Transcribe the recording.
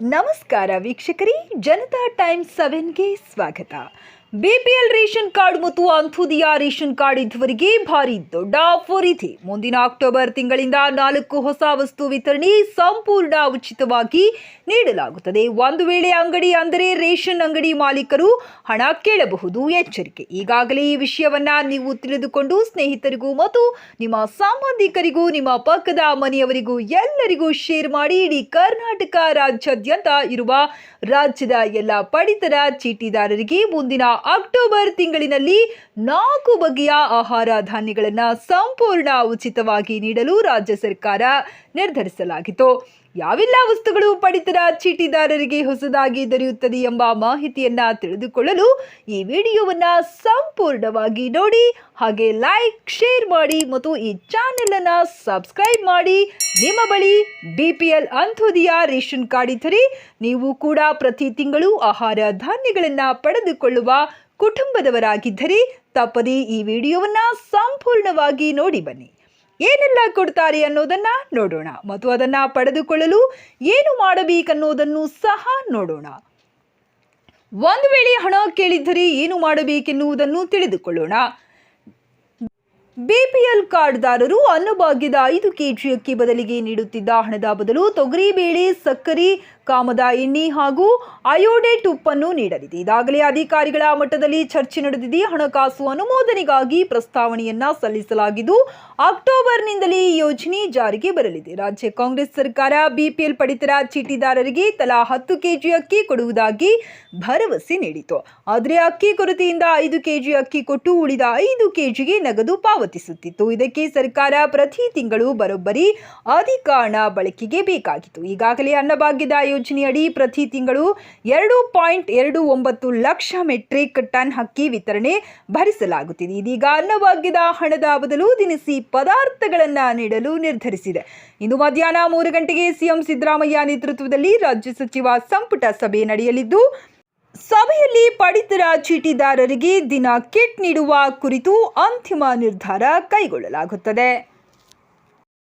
ನಮಸ್ಕಾರ ವೀಕ್ಷಕರೇ ಜನತಾ ಟೈಮ್ಸ್ ಸೆವೆನ್ಗೆ ಸ್ವಾಗತ ಬಿಪಿಎಲ್ ರೇಷನ್ ಕಾರ್ಡ್ ಮತ್ತು ಅಂಥೋದಿಯ ರೇಷನ್ ಕಾರ್ಡ್ ಇದ್ದವರಿಗೆ ಭಾರಿ ದೊಡ್ಡ ಆಫರ್ ಇದೆ. ಮುಂದಿನ ಅಕ್ಟೋಬರ್ ತಿಂಗಳಿಂದ ನಾಲ್ಕು ಹೊಸ ವಸ್ತು ವಿತರಣೆ ಸಂಪೂರ್ಣ ಉಚಿತವಾಗಿ ನೀಡಲಾಗುತ್ತದೆ. ಒಂದು ವೇಳೆ ಅಂಗಡಿ ಅಂದರೆ ರೇಷನ್ ಅಂಗಡಿ ಮಾಲೀಕರು ಹಣ ಕೇಳಬಹುದು. ಎಚ್ಚರಿಕೆ. ಈಗಾಗಲೇ ಈ ವಿಷಯವನ್ನ ನೀವು ತಿಳಿದುಕೊಂಡು ಸ್ನೇಹಿತರಿಗೂ ಮತ್ತು ನಿಮ್ಮ ಸಂಬಂಧಿಕರಿಗೂ ನಿಮ್ಮ ಪಕ್ಕದ ಮನೆಯವರಿಗೂ ಎಲ್ಲರಿಗೂ ಶೇರ್ ಮಾಡಿ ಇಡೀ ಕರ್ನಾಟಕ ರಾಜ್ಯಾದ್ಯಂತ ಇರುವ ರಾಜ್ಯದ ಎಲ್ಲ ಪಡಿತರ ಚೀಟಿದಾರರಿಗೆ ಮುಂದಿನ ಅಕ್ಟೋಬರ್ ತಿಂಗಳಿನಲ್ಲಿ ನಾಲ್ಕು ಬಗೆಯ ಆಹಾರ ಧಾನ್ಯಗಳನ್ನು ಸಂಪೂರ್ಣ ಉಚಿತವಾಗಿ ನೀಡಲು ರಾಜ್ಯ ಸರ್ಕಾರ ನಿರ್ಧರಿಸಲಾಗಿತ್ತು. ಯಾವೆಲ್ಲ ವಸ್ತುಗಳು ಪಡಿತರ ಚೀಟಿದಾರರಿಗೆ ಹೊಸದಾಗಿ ದೊರೆಯುತ್ತದೆ ಎಂಬ ಮಾಹಿತಿಯನ್ನ ತಿಳಿದುಕೊಳ್ಳಲು ಈ ವಿಡಿಯೋವನ್ನ ಸಂಪೂರ್ಣವಾಗಿ ನೋಡಿ, ಹಾಗೆ ಲೈಕ್ ಶೇರ್ ಮಾಡಿ ಮತ್ತು ಈ ಚಾನೆಲ್ ಅನ್ನ ಸಬ್ಸ್ಕ್ರೈಬ್ ಮಾಡಿ. ನಿಮ್ಮ ಬಳಿ B P L Antyodaya ration card ಇದ್ದರೆ ನೀವು ಕೂಡ ಪ್ರತಿ ತಿಂಗಳು ಆಹಾರ ಧಾನ್ಯಗಳನ್ನು ಪಡೆದುಕೊಳ್ಳುವ ಕುಟುಂಬದವರಾಗಿದ್ದರೆ ತಪ್ಪದೇ ಈ ವಿಡಿಯೋವನ್ನ ಸಂಪೂರ್ಣವಾಗಿ ನೋಡಿ ಬನ್ನಿ. ಏನೆಲ್ಲ ಕೊಡ್ತಾರೆ ಅನ್ನೋದನ್ನ ನೋಡೋಣ. ಮತ್ತು ಅದನ್ನ ಪಡೆದುಕೊಳ್ಳಲು ಏನು ಮಾಡಬೇಕನ್ನೋದನ್ನು ಸಹ ನೋಡೋಣ. ಒಂದು ವೇಳೆ ಹಣ ಕೇಳಿದ್ದರೆ ಏನು ಮಾಡಬೇಕೆನ್ನುವುದನ್ನು ತಿಳಿದುಕೊಳ್ಳೋಣ. ಬಿಪಿಎಲ್ ಕಾರ್ಡ್ದಾರರು ಅನ್ನಭಾಗ್ಯದ ಐದು ಕೆಜಿ ಅಕ್ಕಿ ಬದಲಿಗೆ ನೀಡುತ್ತಿದ್ದ ಹಣದ ಬದಲು ತೊಗರಿಬೇಳೆ, ಸಕ್ಕರೆ ಕಾಮದ ಎಣ್ಣೆ ಹಾಗೂ ಅಯೋಡೇಟ್ ಉಪ್ಪನ್ನು ನೀಡಲಿದೆ. ಈಗಾಗಲೇ ಅಧಿಕಾರಿಗಳ ಮಟ್ಟದಲ್ಲಿ ಚರ್ಚೆ ನಡೆದಿದೆ. ಹಣಕಾಸು ಅನುಮೋದನೆಗಾಗಿ ಪ್ರಸ್ತಾವನೆಯನ್ನ ಸಲ್ಲಿಸಲಾಗಿದ್ದು, ಅಕ್ಟೋಬರ್ನಿಂದಲೇ ಈ ಯೋಜನೆ ಜಾರಿಗೆ ಬರಲಿದೆ. ರಾಜ್ಯ ಕಾಂಗ್ರೆಸ್ ಸರ್ಕಾರ ಬಿಪಿಎಲ್ ಪಡಿತರ ಚೀಟಿದಾರರಿಗೆ ತಲಾ ಹತ್ತು ಕೆಜಿ ಅಕ್ಕಿ ಕೊಡುವುದಾಗಿ ಭರವಸೆ ನೀಡಿತು. ಆದರೆ ಅಕ್ಕಿ ಕೊರತೆಯಿಂದ ಐದು ಕೆಜಿ ಅಕ್ಕಿ ಕೊಟ್ಟು ಉಳಿದ ಐದು ಕೆಜಿಗೆ ನಗದು ಪಾವತಿಸುತ್ತಿತ್ತು. ಇದಕ್ಕೆ ಸರ್ಕಾರ ಪ್ರತಿ ತಿಂಗಳು ಬರೋಬ್ಬರಿ ಅಧಿಕ ಹಣ ಬಳಕೆಗೆ ಬೇಕಾಗಿತ್ತು. ಈಗಾಗಲೇ ಅನ್ನಭಾಗ್ಯದ ಯೋಜನೆಯಡಿ ಪ್ರತಿ ತಿಂಗಳು ಎರಡು ಪಾಯಿಂಟ್ ಎರಡು ಒಂಬತ್ತು ಲಕ್ಷ ಮೆಟ್ರಿಕ್ ಟನ್ ಅಕ್ಕಿ ವಿತರಣೆ ಭರಿಸಲಾಗುತ್ತಿದೆ. ಇದೀಗ ಅನ್ನಭಾಗ್ಯದ ಹಣದ ಬದಲು ದಿನಸಿ ಪದಾರ್ಥಗಳನ್ನು ನೀಡಲು ನಿರ್ಧರಿಸಿದೆ. ಇಂದು ಮಧ್ಯಾಹ್ನ ಮೂರು ಗಂಟೆಗೆ ಸಿಎಂ ಸಿದ್ದರಾಮಯ್ಯ ನೇತೃತ್ವದಲ್ಲಿ ರಾಜ್ಯ ಸಚಿವ ಸಂಪುಟ ಸಭೆ ನಡೆಯಲಿದ್ದು, ಸಭೆಯಲ್ಲಿ ಪಡಿತರ ಚೀಟಿದಾರರಿಗೆ ದಿನ ಕಿಟ್ ನೀಡುವ ಕುರಿತು ಅಂತಿಮ ನಿರ್ಧಾರ ಕೈಗೊಳ್ಳಲಾಗುತ್ತದೆ.